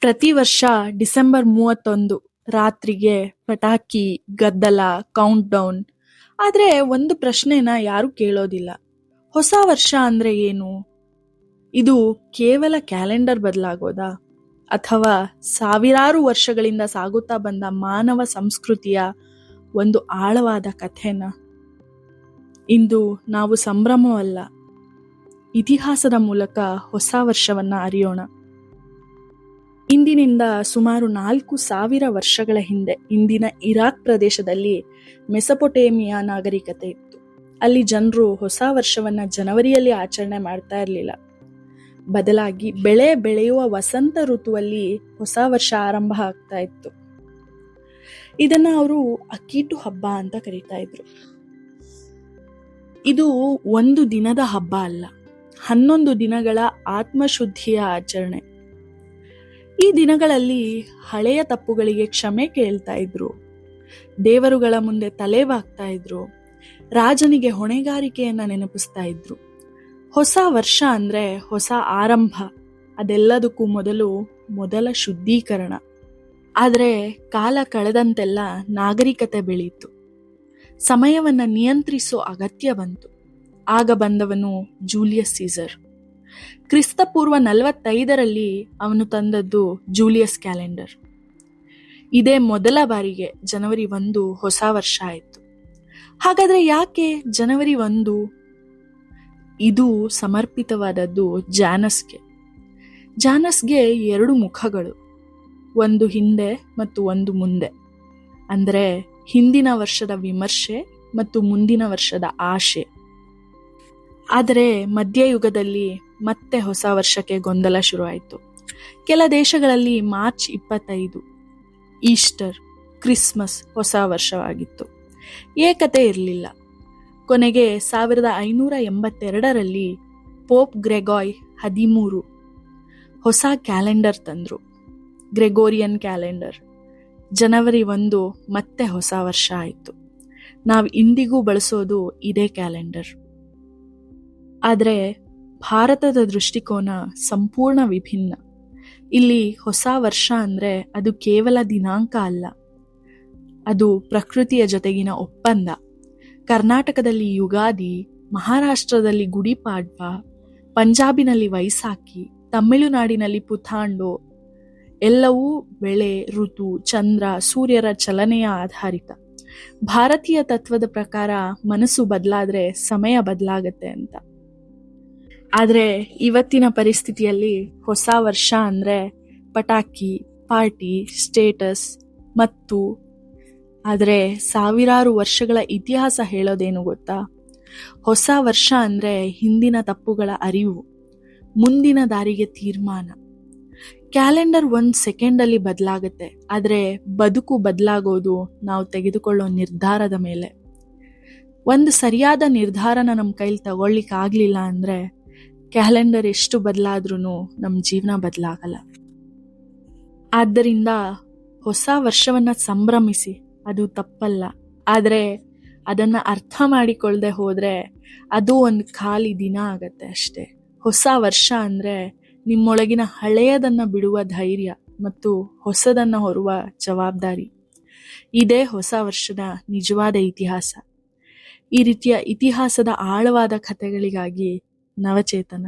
ಪ್ರತಿ ವರ್ಷ ಡಿಸೆಂಬರ್ ಮೂವತ್ತೊಂದು ರಾತ್ರಿಗೆ ಪಟಾಕಿ, ಗದ್ದಲ ಕೌಂಟ್ ಡೌನ್ ಆದರೆ ಒಂದು ಪ್ರಶ್ನೆನ ಯಾರು ಕೇಳೋದಿಲ್ಲ. ಹೊಸ ವರ್ಷ ಅಂದರೆ ಏನು? ಇದು ಕೇವಲ ಕ್ಯಾಲೆಂಡರ್ ಬದಲಾಗೋದಾ? ಅಥವಾ ಸಾವಿರಾರು ವರ್ಷಗಳಿಂದ ಸಾಗುತ್ತಾ ಬಂದ ಮಾನವ ಸಂಸ್ಕೃತಿಯ ಒಂದು ಆಳವಾದ ಕಥೆನ? ಇಂದು ನಾವು ಸಂಭ್ರಮವಲ್ಲ. ಇತಿಹಾಸದ ಮೂಲಕ ಹೊಸ ವರ್ಷವನ್ನು ಅರಿಯೋಣ. ಇಂದಿನಿಂದ ಸುಮಾರು ನಾಲ್ಕು ಸಾವಿರ ವರ್ಷಗಳ ಹಿಂದೆ ಇಂದಿನ ಇರಾಕ್ ಪ್ರದೇಶದಲ್ಲಿ ಮೆಸಪೊಟೇಮಿಯಾ ನಾಗರಿಕತೆ ಇತ್ತು. ಅಲ್ಲಿ ಜನರು ಹೊಸ ವರ್ಷವನ್ನು ಜನವರಿಯಲ್ಲಿ ಆಚರಣೆ ಮಾಡ್ತಾ ಇರಲಿಲ್ಲ. ಬದಲಾಗಿ ಬೆಳೆ ಬೆಳೆಯುವ ವಸಂತ ಋತುವಲ್ಲಿ ಹೊಸ ವರ್ಷ ಆರಂಭ ಆಗ್ತಾ ಇತ್ತು. ಇದನ್ನ ಅವರು ಅಕ್ಕೀಟು ಹಬ್ಬ ಅಂತ ಕರೀತಾ ಇದ್ರು. ಇದು ಒಂದು ದಿನದ ಹಬ್ಬ ಅಲ್ಲ, ಹನ್ನೊಂದು ದಿನಗಳ ಆತ್ಮಶುದ್ಧಿಯ ಆಚರಣೆ. ಈ ದಿನಗಳಲ್ಲಿ ಹಳೆಯ ತಪ್ಪುಗಳಿಗೆ ಕ್ಷಮೆ ಕೇಳ್ತಾ ಇದ್ರು. ದೇವರುಗಳ ಮುಂದೆ ತಲೆವಾಗ್ತಾ ಇದ್ರು. ರಾಜನಿಗೆ ಹೊಣೆಗಾರಿಕೆಯನ್ನ ನೆನಪಿಸ್ತಾ ಇದ್ರು. ಹೊಸ ವರ್ಷ ಅಂದ್ರೆ ಹೊಸ ಆರಂಭ. ಅದೆಲ್ಲದಕ್ಕೂ ಮೊದಲು ಮೊದಲ ಶುದ್ಧೀಕರಣ. ಆದರೆ ಕಾಲ ಕಳೆದಂತೆಲ್ಲ ನಾಗರಿಕತೆ ಬೆಳೀತು. ಸಮಯವನ್ನ ನಿಯಂತ್ರಿಸೋ ಅಗತ್ಯ ಬಂತು. ಆಗ ಬಂದವನು ಜೂಲಿಯಸ್ ಸೀಸರ್. ಕ್ರಿಸ್ತಪೂರ್ವ ನಲವತ್ತೈದರಲ್ಲಿ ಅವನು ತಂದದ್ದು ಜೂಲಿಯಸ್ ಕ್ಯಾಲೆಂಡರ್. ಇದೇ ಮೊದಲ ಬಾರಿಗೆ ಜನವರಿ ಒಂದು ಹೊಸ ವರ್ಷ ಆಯಿತು. ಹಾಗಾದ್ರೆ ಯಾಕೆ ಜನವರಿ ಒಂದು? ಇದು ಸಮರ್ಪಿತವಾದದ್ದು ಜಾನಸ್ಗೆ. ಜಾನಸ್ಗೆ ಎರಡು ಮುಖಗಳು, ಒಂದು ಹಿಂದೆ ಮತ್ತು ಒಂದು ಮುಂದೆ. ಅಂದ್ರೆ ಹಿಂದಿನ ವರ್ಷದ ವಿಮರ್ಶೆ ಮತ್ತು ಮುಂದಿನ ವರ್ಷದ ಆಶೆ. ಆದರೆ ಮಧ್ಯಯುಗದಲ್ಲಿ ಮತ್ತೆ ಹೊಸ ವರ್ಷಕ್ಕೆ ಗೊಂದಲ ಶುರುವಾಯಿತು. ಕೆಲ ದೇಶಗಳಲ್ಲಿ ಮಾರ್ಚ್ ಇಪ್ಪತ್ತೈದು, ಈಸ್ಟರ್, ಕ್ರಿಸ್ಮಸ್ ಹೊಸ ವರ್ಷವಾಗಿತ್ತು. ಏಕತೆ ಇರಲಿಲ್ಲ. ಕೊನೆಗೆ ಸಾವಿರದ ಐನೂರ ಎಂಬತ್ತೆರಡರಲ್ಲಿ ಪೋಪ್ ಗ್ರೆಗಾಯ್ ಹದಿಮೂರು ಹೊಸ ಕ್ಯಾಲೆಂಡರ್ ತಂದರು. Gregorian calendar. ಜನವರಿ ಒಂದು ಮತ್ತೆ ಹೊಸ ವರ್ಷ ಆಯಿತು. ನಾವು ಇಂದಿಗೂ ಬಳಸೋದು ಇದೇ ಕ್ಯಾಲೆಂಡರ್. ಆದರೆ ಭಾರತದ ದೃಷ್ಟಿಕೋನ ಸಂಪೂರ್ಣ ವಿಭಿನ್ನ. ಇಲ್ಲಿ ಹೊಸ ವರ್ಷ ಅಂದರೆ ಅದು ಕೇವಲ ದಿನಾಂಕ ಅಲ್ಲ. ಅದು ಪ್ರಕೃತಿಯ ಜೊತೆಗಿನ ಒಪ್ಪಂದ. ಕರ್ನಾಟಕದಲ್ಲಿ ಯುಗಾದಿ, ಮಹಾರಾಷ್ಟ್ರದಲ್ಲಿ ಗುಡಿಪಾಡ್ವ, ಪಂಜಾಬಿನಲ್ಲಿ ವೈಸಾಖಿ, ತಮಿಳುನಾಡಿನಲ್ಲಿ ಪುಥಾಂಡೋ, ಎಲ್ಲವೂ ಬೆಳೆ, ಋತು, ಚಂದ್ರ, ಸೂರ್ಯರ ಚಲನೆಯ ಆಧಾರಿತ. ಭಾರತೀಯ ತತ್ವದ ಪ್ರಕಾರ ಮನಸ್ಸು ಬದಲಾದರೆ ಸಮಯ ಬದಲಾಗತ್ತೆ ಅಂತ. ಆದ್ರೆ ಇವತ್ತಿನ ಪರಿಸ್ಥಿತಿಯಲ್ಲಿ ಹೊಸ ವರ್ಷ ಅಂದ್ರೆ ಪಟಾಕಿ, ಪಾರ್ಟಿ, ಸ್ಟೇಟಸ್, ಮತ್ತು. ಆದರೆ ಸಾವಿರಾರು ವರ್ಷಗಳ ಇತಿಹಾಸ ಹೇಳೋದೇನು ಗೊತ್ತಾ? ಹೊಸ ವರ್ಷ ಅಂದ್ರೆ ಹಿಂದಿನ ತಪ್ಪುಗಳ ಅರಿವು, ಮುಂದಿನ ದಾರಿಗೆ ತೀರ್ಮಾನ. ಕ್ಯಾಲೆಂಡರ್ ಒಂದು ಸೆಕೆಂಡ್ ಅಲ್ಲಿ ಬದಲಾಗುತ್ತೆ, ಆದರೆ ಬದುಕು ಬದಲಾಗೋದು ನಾವು ತೆಗೆದುಕೊಳ್ಳೋ ನಿರ್ಧಾರದ ಮೇಲೆ. ಒಂದು ಸರಿಯಾದ ನಿರ್ಧಾರನ ನಮ್ಮ ಕೈಲಿ ತಗೊಳ್ಳಿಕ್ಕಾಗ್ಲಿಲ್ಲ ಅಂದ್ರೆ ಕ್ಯಾಲೆಂಡರ್ ಎಷ್ಟು ಬದಲಾದ್ರೂ ನಮ್ಮ ಜೀವನ ಬದಲಾಗಲ್ಲ. ಆದ್ದರಿಂದ ಹೊಸ ವರ್ಷವನ್ನು ಸಂಭ್ರಮಿಸಿ, ಅದು ತಪ್ಪಲ್ಲ. ಆದರೆ ಅದನ್ನು ಅರ್ಥ ಮಾಡಿಕೊಳ್ಳದೆ ಹೋದರೆ ಅದು ಒಂದು ಖಾಲಿ ದಿನ ಆಗತ್ತೆ ಅಷ್ಟೇ. ಹೊಸ ವರ್ಷ ಅಂದರೆ ನಿಮ್ಮೊಳಗಿನ ಹಳೆಯದನ್ನು ಬಿಡುವ ಧೈರ್ಯ ಮತ್ತು ಹೊಸದನ್ನು ಹೊರುವ ಜವಾಬ್ದಾರಿ. ಇದೇ ಹೊಸ ವರ್ಷದ ನಿಜವಾದ ಇತಿಹಾಸ. ಈ ರೀತಿಯ ಇತಿಹಾಸದ ಆಳವಾದ ಕಥೆಗಳಿಗಾಗಿ నవచేతన.